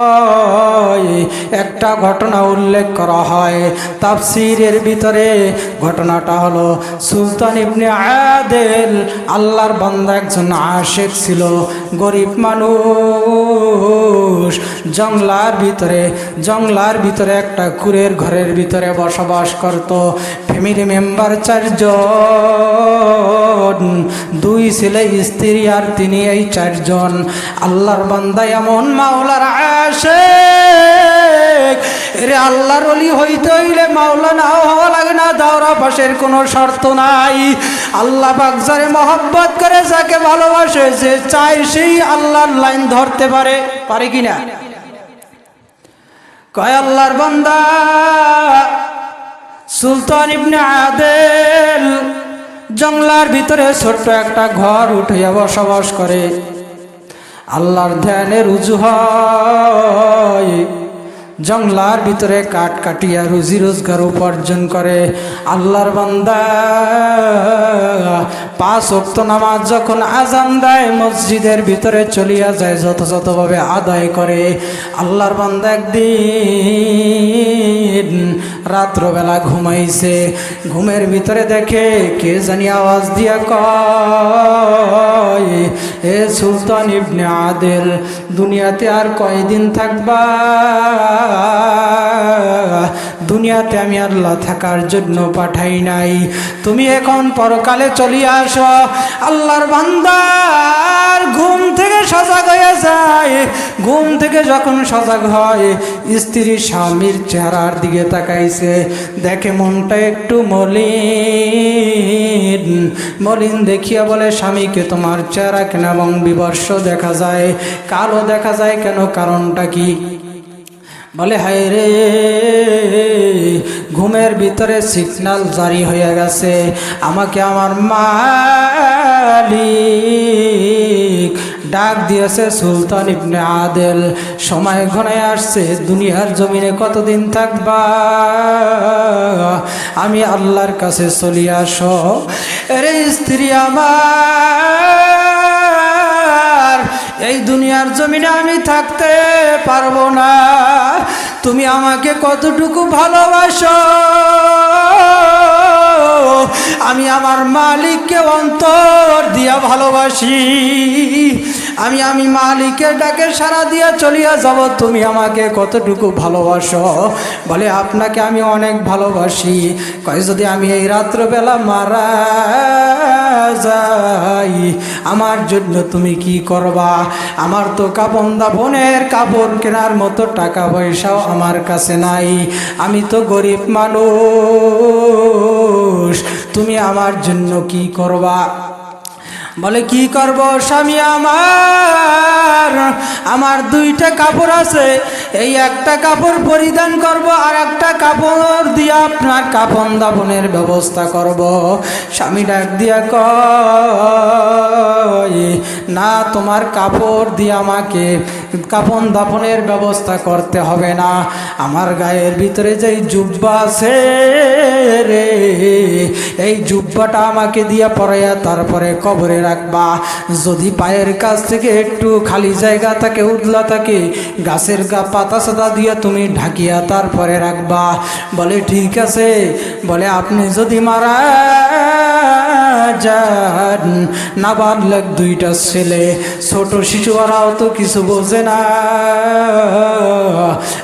Oh. একটা ঘটনা উল্লেখ করা হয়। তাফসিরের ভিতরে ঘটনাটা হলো, সুলতান ইবনে আদেল আল্লাহর বান্দা একজন আশেক ছিল, গরিব মানুষ। জংলার ভিতরে জংলার ভিতরে একটা কুরের ঘরের ভিতরে বসবাস করত। ফ্যামিলি মেম্বার চারজন, দুই ছেলে, স্ত্রী আর তিনি এই চারজন। আল্লাহর বান্দা এমন মাওলার আসে রে আল্লাহর অলি হইতে হইলে মাওলা নাও হওয়া লাগে না, দাওরা পাশের কোনো শর্ত নাই। আল্লাহ বাগজারে মহব্বত করে, যাকে ভালোবাসে, যে চায় সেই আল্লাহর লাইন ধরতে পারে পারে কিনা? কয় আল্লাহর বান্দা, সুলতান ইবনে আদেল জংলার ভিতরে ছোট্ট একটা ঘর উঠে বসবাস করে। আল্লাহর ধ্যানের উজু হয় জংলার ভিতরে কাঠ কাটিয়া রুজি রোজগার উপার্জন করে। আল্লাহর বান্দা পাঁচ অক্ত নামাজ যখন আজান দেয়, মসজিদের ভিতরে চলিয়া যায়, যথাযথভাবে আদায় করে। আল্লাহর বান্দা একদিন রাত্রবেলা ঘুমাইছে। ঘুমের ভিতরে দেখে কে জানি আওয়াজ দিয়া কয়, এ সুলতান ইবনে আদেল, দুনিয়াতে আর কয়দিন থাকবা? দুনিয়াতে আমি আল্লাহ থাকার জন্য পাঠাই নাই। তুমি এখন পরকালে চলিয়ে আসো। আল্লাহর বান্দার ঘুম থেকে সজাগ হয়ে যায়। ঘুম থেকে যখন সজাগ হয়, স্ত্রী স্বামীর চেহারার দিকে তাকাইছে। দেখে মনটা একটু মলিন। মলিন দেখিয়া বলে, স্বামীকে তোমার চেহারা কেন এবং বিবর্ষ দেখা যায়? কালো দেখা যায় কেন? কারণটা কি? বলে, হায় রে, ঘুমের ভিতরে সিগনাল জারি হয়ে গেছে। আমাকে আমার মালিক ডাক দিয়েছে সুলতান ইবনে আদেল। সময় ঘনায় আসছে, দুনিয়ার জমিনে কতদিন থাকবা? আমি আল্লাহর কাছে চলি, আস। রে স্ত্রী আমার, এই দুনিয়ার জমিনে আমি থাকতে পারব না। তুমি আমাকে কতটুকু ভালোবাসো? আমি আমার মালিককে অন্তর দিয়া ভালোবাসি। আমি আমি মালিকের ডাকে সারা দিয়া চলিয়া যাব। তুমি আমাকে কতটুকু ভালোবাসো? বলে, আপনাকে আমি অনেক ভালোবাসি। কয়, যদি আমি এই রাত্রবেলা মারা যাই, আমার জন্য তুমি কি করবা? আমার তো কাপন দাপনের কাপড় কেনার মতো টাকা পয়সাও আমার কাছে নাই। আমি তো গরিব মানুষ, তুমি আমার জন্য কি করবা? বলে, কি করব স্বামী আমার? আমার দুইটা কাপড় আছে। এই একটা কাপড় পরিধান করব আর একটা কাপড় দিয়ে আপনার কাপন দাপনের ব্যবস্থা করব। স্বামী ডাক দিয়া কয় না, তোমার কাপড় দিয়ে আমাকে কাপন দাপনের ব্যবস্থা করতে হবে না। আমার গায়ের ভিতরে যেই জুব্বা আছে রে, এই জুব্বাটা আমাকে দিয়ে পরাইয়া তারপরে কবরে রাখবা। যদি পায়ের কাছ থেকে একটু খালি জায়গা থাকে উদলা থাকে, গাছের গা পাতা সাদা দিয়ে তুমি ঢাকিয়া তারপরে রাখবা। বলে, ঠিক আছে। বলে, আপনি যদি মারা যান। দুইটা ছেলে, ছোট শিশুরাও তো কিছু বোঝে না।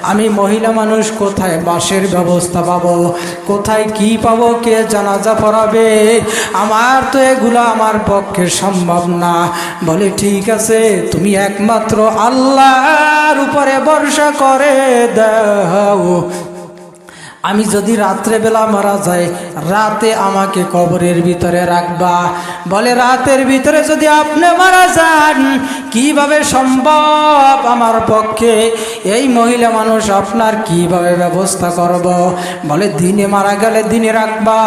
আমি মহিলা মানুষ, কোথায় বাসের ব্যবস্থা পাবো? কোথায় কি পাবো? কে জানাজা পড়াবে? আমার তো এগুলো আমার পক্ষে সম্ভব না। বলে, ঠিক আছে, তুমি একমাত্র আল্লাহর উপরে ভরসা করে দাও। আমি যদি রাত্রেবেলা মারা যাই, রাতে আমাকে কবরের ভিতরে রাখবা। বলে, রাতের ভিতরে যদি আপনি মারা যান, কীভাবে সম্ভব আমার পক্ষে? এই মহিলা মানুষ আপনার কীভাবে ব্যবস্থা করব? বলে, দিনে মারা গেলে দিনে রাখবা,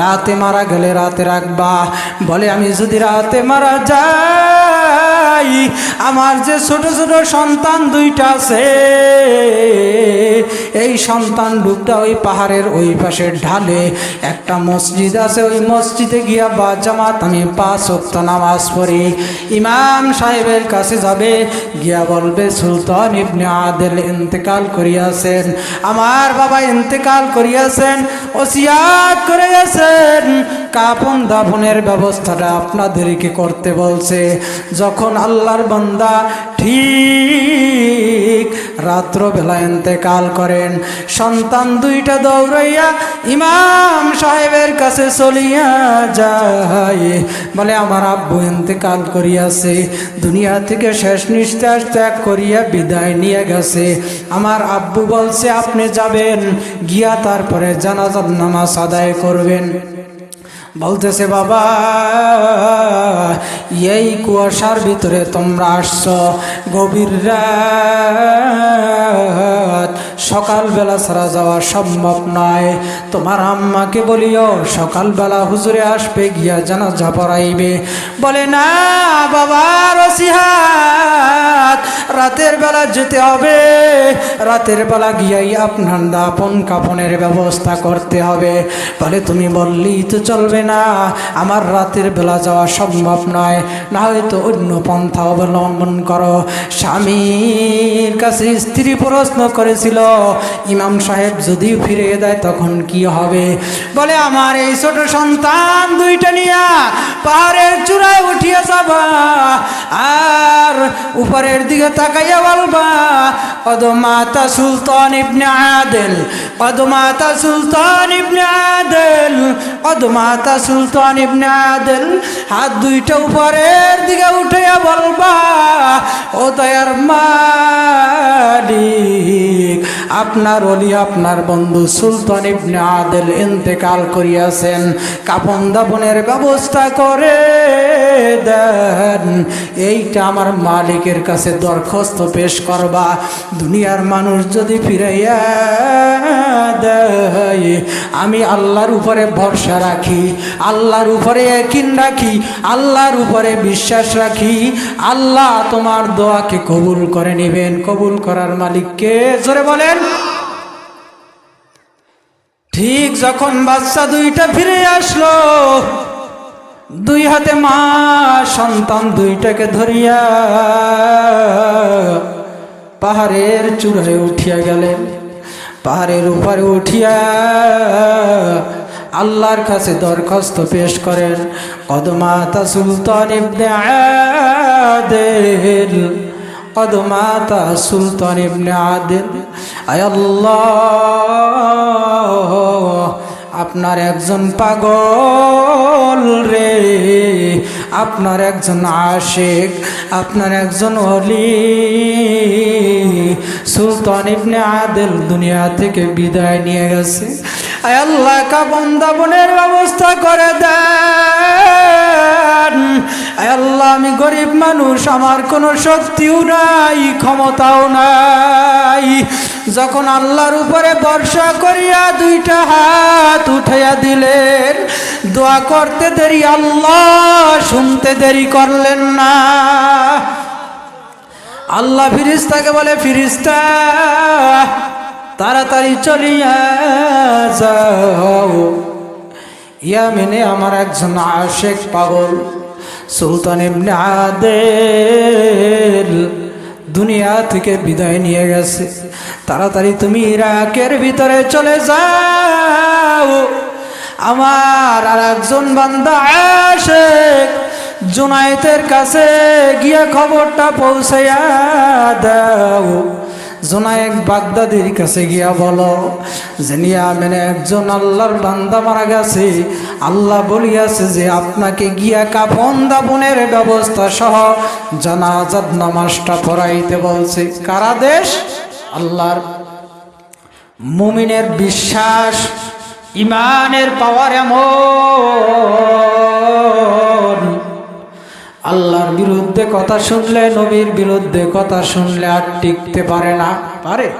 রাতে মারা গেলে রাতে রাখবা। বলে, আমি যদি রাতে মারা যাই, আমার যে ছোট ছোট সন্তান দুইটা আছে এই সন্তান ডুবটা ওই পাহাড়ের ওই পাশের ঢালে। একটা মসজিদ আছে, ওই মসজিদে গিয়া বা জামাত আমি পাঁচ ওয়াক্ত নামাজ পড়ি। ইমাম সাহেবের কাছে যাবে, গিয়া বলবে, সুলতান ইবনে আদেল ইন্তেকাল করিয়াছেন। আমার বাবা ইন্তেকাল করিয়াছেন, ওসিয়াত করে গেছেন কাপন দাফনের ব্যবস্থাটা আপনাদেরকে করতে বলছে। যখন আল্লাহর বান্দা ঠিক রাত্রবেলা ইন্তেকাল করেন। সন্তান দুইটা দৌড়াইয়া ইমাম সাহেবের কাছে চলিয়া যায়। বলে, আমার আব্বু ইন্তেকাল করিয়াছে, দুনিয়া থেকে শেষ নিঃশ্বাস ত্যাগ করিয়া বিদায় নিয়ে গেছে। আমার আব্বু বলছে, আপনি যাবেন, গিয়া তারপরে জানাজার নামাজ আদায় করবেন। বলতেছে, বাবা, এই কুয়াশার ভিতরে তোমরা আসছ। গভীর রাত। সকালবেলা ছাড়া যাওয়া সম্ভব নয়। তোমার আম্মাকে বলিও, সকালবেলা হুজুরে আসবে, গিয়া জানাজা পড়াইবে। বলে, না, বাবা, রসিহাত, রাতের বেলা যেতে হবে। রাতের বেলা গিয়াই আপনার দাপন কাপনের ব্যবস্থা করতে হবে। বলে, তুমি বললেই তো চলবে। না, আমার রাতের বেলা যাওয়া সম্ভব নয়। না হয়তো অন্য পন্থা অবলম্বন করো। স্বামীর কাছে স্ত্রী প্রশ্ন করেছিল, ইমাম সাহেব যদি ফিরে দেয় তখন কি হবে? বলে, আমার এই ছোট সন্তান দুইটা নিয়া পাহাড়ের চূড়ায় উঠিয়ে যাবা, আর উপরের দিকে তাকাইয়া বলবা, কদ মাতা সুলতান ইবনে আদেল, কদ মাতা সুলতান ইবনে আদেল, কদ মাতা সুলতান ইবনে আদেল হাত দুইটা উপরের দিকে উঠাইয়া বলবা ও দয়ার মালিক আপনার অলি, আপনার বন্ধু সুলতান ইবনে আদেল ইন্তেকাল করিয়াছেন। কাপন দাপনের ব্যবস্থা করে দেন। এইটা আমার মালিকের কাছে দরখাস্ত পেশ করবা। দুনিয়ার মানুষ যদি ফিরাইয়া দেয়, আমি আল্লাহর উপরে ভরসা রাখি, আল্লাহর উপরে একিন রাখি, আল্লাহর উপরে বিশ্বাস রাখি। আল্লাহ তোমার দোয়াকে কবুল করে নেবেন। কবুল করার মালিককে জোরে বলেন। ঠিক যখন বাচ্চা দুইটা ফিরে আসলো, দুই হাতে মা, সন্তান দুইটাকে ধরিয়া পাহাড়ের চূড়ায় উঠিয়া গেলেন। পাহাড়ের উপরে উঠিয়া আল্লাহর কাছে দরখাস্ত পেশ করেন, কদমাতা সুলতান ইবনে আদেল। কদমাতা সুলতান ইবনে আদেল আয় আল্লাহ আপনার একজন পাগল রে। আপনার একজন আশেক, আপনার একজন অলি। সুলতান ইবনে আদেল দুনিয়া থেকে বিদায় নিয়ে গেছে। আয় আল্লাহ, কাবন দাবনের ব্যবস্থা করে দেন আল্লাহ, আমি গরিব মানুষ, আমার কোনো শক্তিও নাই, ক্ষমতাও নাই। যখন আল্লাহর উপরে বর্ষা করিয়া দুইটা হাত উঠাইয়া দিলেন, দোয়া করতে দেরি, আল্লাহ শুনতে দেরি করলেন না। আল্লাহ ফিরিস্তাকে বলে, ফিরিস্তা, তাড়াতাড়ি চলিয়া যাও। ইয়ামিনে আমার একজন আশেক পাগল। সুলতান ইবনে আদেল দুনিয়া থেকে বিদায় নিয়ে গেছে। তাড়াতাড়ি তুমি ইরাকের ভিতরে চলে যাও। আমার আর একজন বান্দা আশেক জুনায়েতের কাছে গিয়ে খবরটা পৌঁছাইয়া দাও। জোনায়েক বাগদাদির কাছে গিয়া বলো যে নিয়ামেনে একজন আল্লাহর বান্দা মারা গেছে। আল্লাহ বলিয়াছে যে, আপনাকে গিয়া কাপন দাপনের ব্যবস্থা সহ জানাজাত নামাজটা পড়াইতে বলছে। কারা দেশ? আল্লাহর মুমিনের বিশ্বাস, ইমানের পাওয়ার এমন। আল্লাহর বিরুদ্ধে কথা শুনলে, নবীর বিরুদ্ধে কথা শুনলে আর টিকতে পারে না। পারে?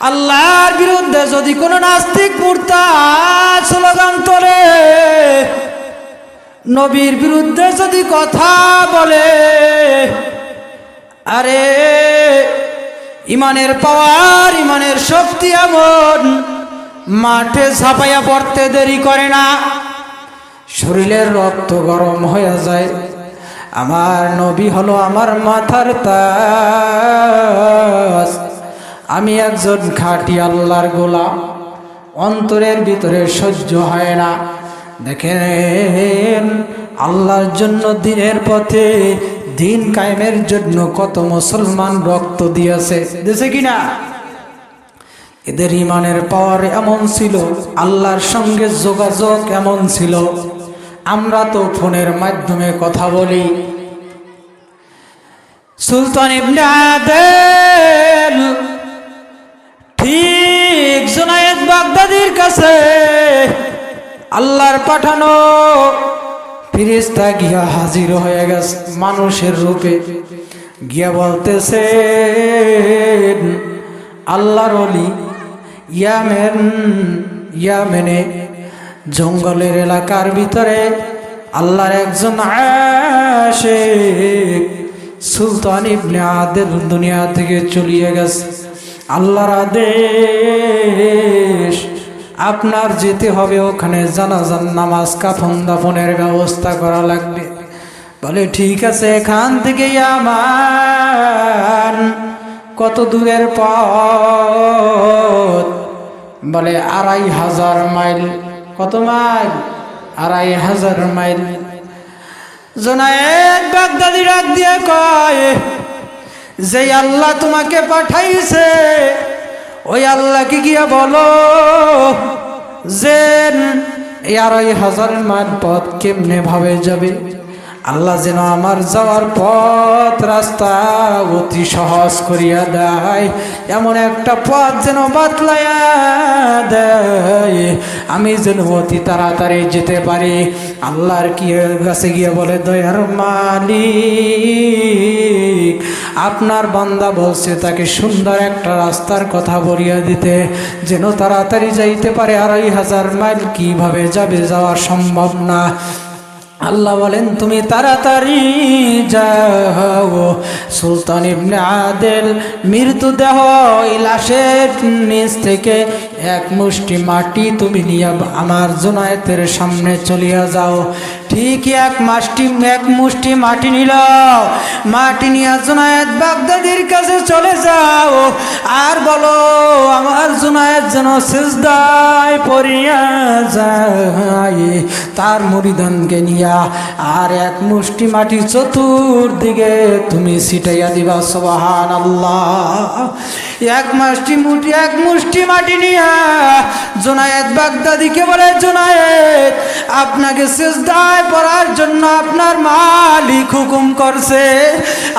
আল্লাহর বিরুদ্ধে যদি কোনো নাস্তিক মূর্তা নবীর বিরুদ্ধে যদি কথা বলে, আরে, ইমানের পাওয়ার, ইমানের শক্তি এমন, মাঠে ঝাঁপাইয়া পড়তে দেরি করে না। শরীরের রক্ত গরম হয়ে যায়। আমার নবী হলো আমার মাথার তাজ আমি একজন খাঁটি আল্লাহর গোলাম। অন্তরের ভিতরে সহ্য হয় না। দেখেন, আল্লাহর জন্য দিনের পথে দিন কায়েমের জন্য কত মুসলমান রক্ত দিয়েছে। দিয়েছে কিনা এদের ইমানের পাওয়ার এমন ছিল, আল্লাহর সঙ্গে যোগাযোগ এমন ছিল। আমরা তো ফোনের মাধ্যমে কথা বলি। সুলতান ইবনে আদেল ঠিক জুনায়েদ বাগদাদির কাছে আল্লাহর পাঠানো ফিরিস্তা গিয়া হাজির হয়ে গেছে, মানুষের রূপে। গিয়া বলতেছে, আল্লাহর অলি ইয়ামেন, ইয়ামেনে জঙ্গলের এলাকার ভিতরে আল্লাহর একজন আশেক সুলতান ইবনে আদের দুনিয়া থেকে চলিয়ে গেছে। আল্লাহর আদেশ, আপনার যেতে হবে, ওখানে জানাজান নামাজ, কাফন দাফনের ব্যবস্থা করা লাগবে। বলে, ঠিক আছে, এখান থেকে আমার কত দূরের পথ? বলে, আড়াই হাজার মাইল। কত মাইল? আড়াই হাজার মাইল। জোনায়েদ বাগদাদি রাত দিয়ে কয়, যে আল্লাহ তোমাকে পাঠাইছে, ওই আল্লাহকে গিয়া বলো? যে এই আড়াই হাজার মান পথ কেমনে ভাবে যাবে? আল্লাহ যেন আমার যাওয়ার পথ, রাস্তা অতি সহজ করিয়া দেয়। এমন একটা পথ যেন বাতলাইয়া দেয়। আমি যেন অতি তাড়াতাড়ি যেতে পারি। আল্লাহর কি কাছে গিয়ে বলে, দয়ার মালিক, আপনার বান্দা বলছে তাকে সুন্দর একটা রাস্তার কথা বলিয়া দিতে। যেন তাড়াতাড়ি যাইতে পারে আড়াই হাজার মাইল, কীভাবে যাবে যাওয়া সম্ভব না। আল্লাহ বলেন তুমি তাড়াতাড়ি যাও। সুলতান ইবনে আদেল মৃত্যু দেহ লাশের নিচ থেকে এক মুষ্টি মাটি তুমি নিয়ে আমার জোনায়েতের সামনে চলিয়া যাও। ঠিক এক মাসটি এক মুষ্টি মাটি নিল। মাটি নিয়ে জোনায়েত বাগদাদির কাছে চলে যাও। আর বলো, আমার জোনায়েত যেন সেজদায় পড়িয়া যায় তার মুড়িদানকে নিয়া। আর এক মুষ্টি মাটি চতুর্দিকে তুমি ছিটাইয়া দিবা সবাহান আল্লাহ এক মাসটি মুঠি এক মুষ্টি মাটি নিয়া জোনায়েত বাগদাদিকে বলে জোনায়েত আপনাকে সেজদায় পড়ার জন্য আপনার মালিক হুকুম করছে।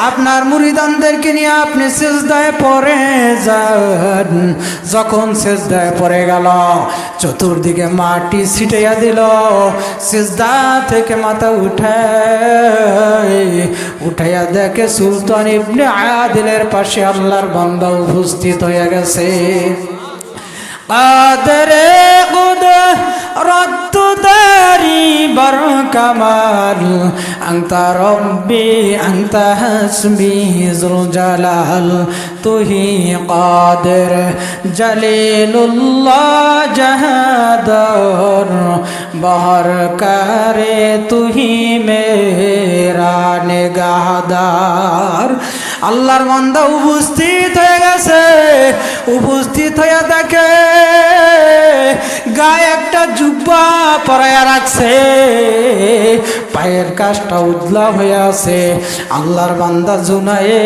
আপনার মুরিদানদেরকে নিয়ে আপনি সেজদায় পড়ে যান। যখন সেজদায় পড়ে গেল, চতুর্দিকে মাটি ছিটাইয়া দিল। সেজদা থেকে মাথা উঠে উঠাইয়া দেখে সুলতান ইবনে আদিলের পাশে আল্লাহর বান্দা উপস্থিত হয়ে গেছে। কাদরে গুদ রত্ত দারি বর কামাল আংতা রব্বি, আংতা হাসবি জুল জালাল, তুহি কাদের জলিলুল্লাহ জাহাদর, বহর করে তুহি মেরা নেগাদার। আল্লাহর মন্দা উপস্থিত হয়ে গেছে, উপস্থিত হইয়া দেখে গায়ে একটা জুব্বা পরাইয়া রাখছে। পায়ের কাজটা উজলা হয়ে আছে। আল্লাহর বান্দা জুনায়ে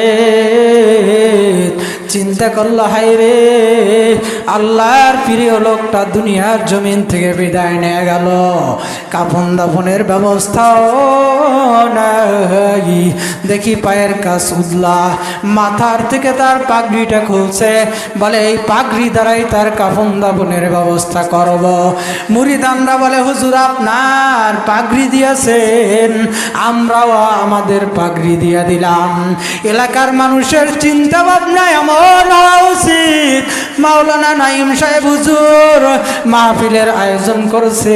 চিন্তা করল হাই রে, আল্লাহর প্রিয় লোকটা দুনিয়ার জমিন থেকে বিদায় নিয়ে গেল। কাফন দাফনের ব্যবস্থাও নাই। দেখি পায়ের কাজ উদলা মাথার থেকে তার পাগড়িটা খুলছে। বলে, এই পাগড়ি দ্বারাই তার কাফন দাফনের ব্যবস্থা করব। মুরিদানরা বলে, হুজুর, আপনার পাগড়ি দিয়েছেন। আমরাও আমাদের পাগড়ি দিয়ে দিলাম। এলাকার মানুষের চিন্তা ভাবনায় এমন হওয়া উচিত মাওলানা নাইম সাহেব হুজুর, মাহফিলের আয়োজন করছে।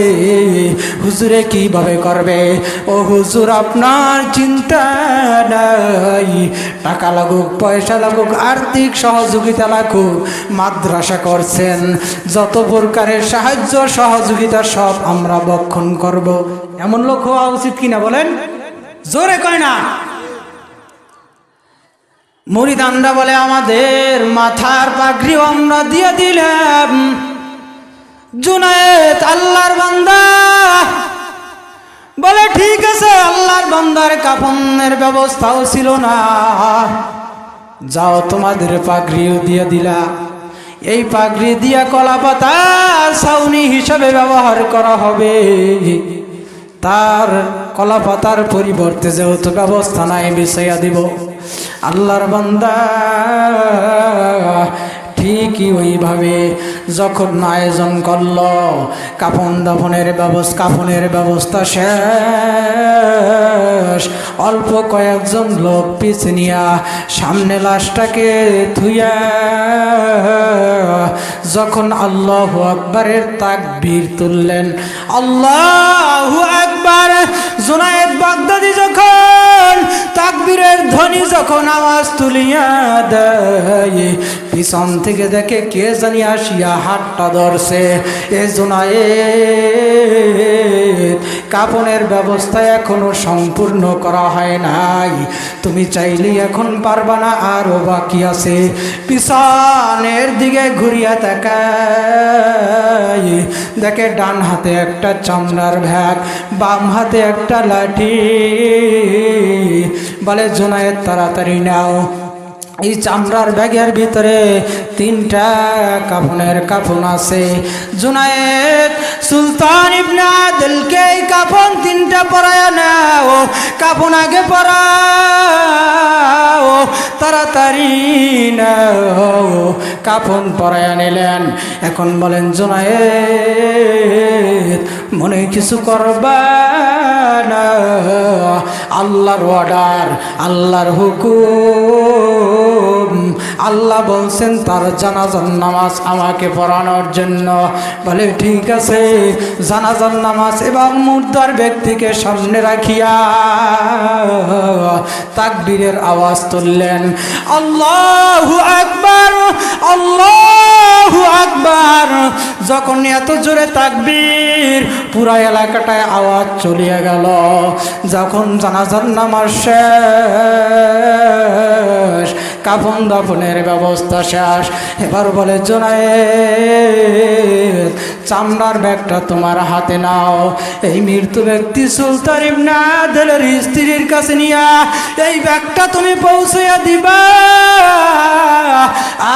হুজুরে কীভাবে করবে? ও হুজুর, আপনার চিন্তা নাই। টাকা লাগুক, পয়সা লাগুক, আর্থিক সহযোগিতা লাগুক, মাদ্রাসা করছেন। যত প্রকারের সাহায্য, সহযোগিতা সব আমরা বক্ষণ করব। এমন লোক হওয়া উচিত কিনা বলেন? জোরে কয় না। মুড়িদান্ডা বলে, আমাদের মাথার পাগড়িও আমরা দিয়ে দিলাম। জুনায়েত আল্লাহর বান্দা। বলে, ঠিক আছে, আল্লাহর বান্দার কাফনের ব্যবস্থাও ছিল না। যাও তোমাদের পাগড়িও দিয়ে দিলা। এই পাগড়ি দিয়া কলা পাতা ছাউনি হিসাবে ব্যবহার করা হবে। তার কলা পাতার পরিবর্তে যেহেতু ব্যবস্থা নাই বিষয়া দিব। আল্লাহর বান্দা ঠিকই ওইভাবে যখন আয়োজন করল, কাফন দাফনের ব্যবস্থা, কাফনের ব্যবস্থা শেষ। অল্প কয়েকজন লোক পিছ নিয়া সামনে লাশটাকে থুইয়া যখন আল্লাহ আকবরের তাকবীর তুললেন, আল্লাহ আকবার। জোনায়েদ বাগদাদি যখন তাকবীরের ধ্বনি যখন আওয়াজ তুলিয়া দেয়, পিছন থেকে দেখে কে জানি আসিয়া হাতটা ধরছে। এ জোনায়েদ, কাপনের ব্যবস্থা এখনও সম্পূর্ণ করা হয় নাই। তুমি চাইলে এখন পারবা না আরও বাকি আছে। পিছনের দিকে ঘুরিয়া তাকায়, দেখে ডান হাতে একটা চামড়ার ভ্যাগ বাম হাতে একটা লাঠি। বলে, জোনায়েদ, তাড়াতাড়ি নাও। এই চামড়ার ব্যাগের ভিতরে তিনটা কাফনের কাফন আছে। জুনায়েদ, সুলতান ইবনে আদিলকে এই কাফন তিনটা পরায় নাও। কাফন আগে পরাও, তাড়াতাড়ি নাও। কাফন পরায় নিলেন। এখন বলেন, জুনায়েদ, মনে কিছু করবা না। আল্লাহর অর্ডার আল্লাহর হুকুম। আল্লাহ বলছেন, তার জানাজার নামাজ আমাকে পড়ানোর জন্য। বলে, ঠিক আছে, জানাজার নামাজ এবং মুর্দার ব্যক্তিকে সামনে রাখিয়া তাকবীরের আওয়াজ তুললেন। আল্লাহু আকবার আল্লাহু আকবার। যখন এত জোরে তাকবীর, পুরা এলাকাটায় আওয়াজ চলিয়া গেল। যখন জানাজার নামার শেষ কাফন দাফনের ব্যবস্থা শেষ। এবার বলে জোনায় চামড়ার ব্যাগটা তোমার হাতে নাও। এই মৃত্যু ব্যক্তি সুলতান ইবনে আদলের স্ত্রীর কাছে নিয়া এই ব্যাগটা তুমি পৌঁছাইয়া দিবা।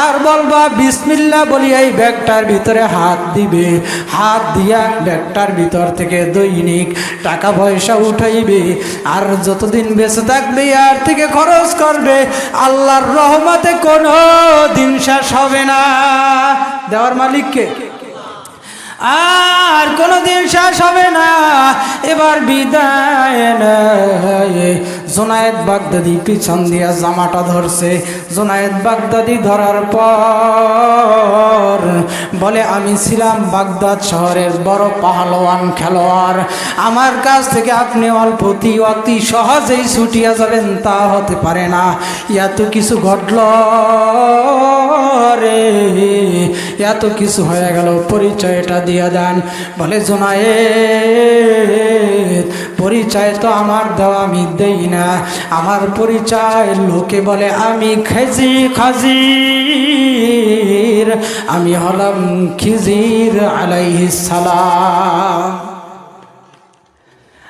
আর বলবা বিসমিল্লা বলি, এই ব্যাগটার ভিতরে হাত দিবে। হাত দিয়া ব্যাগটার ভিতর থেকে দৈনিক টাকা পয়সা উঠাইবে। আর যতদিন বেঁচে থাকবে আর থেকে খরচ করবে। আল্লাহর রহমতে কোনো দিন শেষ হবে না। দেওয়ার মালিককে। আর কোনো দিন শেষ হবে না। এবার বিদায় জোনায়েদ বাগদাদি পিছন দিয়া জামাটা ধরছে। জোনায়েদ বাগদাদি ধরার পর বলে, আমি ছিলাম বাগদাদ শহরের বড় পাহলোয়ান খেলোয়াড়। আমার কাছ থেকে আপনি অল্পতি অতি সহজেই ছুটিয়া যাবেন, তা হতে পারে না। এত কিছু ঘটল রে। এত কিছু হয়ে গেল, পরিচয়টা দিয়া দেন। বলে জোনায়ে পরিচয় তো আমার দেওয়া আমি দেই না। আমার পরিচয় লোকে বলে, আমি খেজি খাজির। আমি হলাম খিজির সালাম।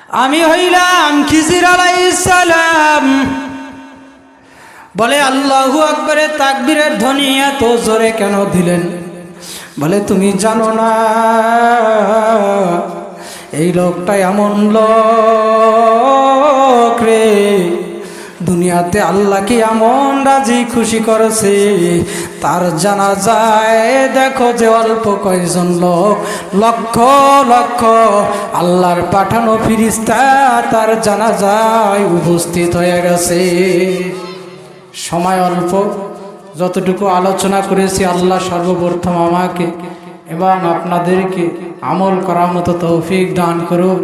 আমি হইলাম খিজির সালাম। বলে, আল্লাহু আকবরের তাকবীরের ধ্বনি এত জোরে কেন দিলেন? বলে, তুমি জানো না, এই লোকটা এমন লোক রে। দুনিয়াতে আল্লাহকে এমন রাজি খুশি করেছে? তার জানা যায় দেখো যে অল্প কয়েকজন লোক, লক্ষ লক্ষ আল্লাহর পাঠানো ফিরিস্তা তার জানা যায় উপস্থিত হয়ে গেছে। সময় অল্প। যতটুকু আলোচনা করেছি, আল্লাহ সর্বপ্রথম আমাকে এবং আপনাদেরকে আমল করার মতো তৌফিক দান করুক।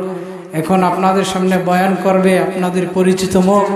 এখন আপনাদের সামনে বয়ান করবে আপনাদের পরিচিত মুখ।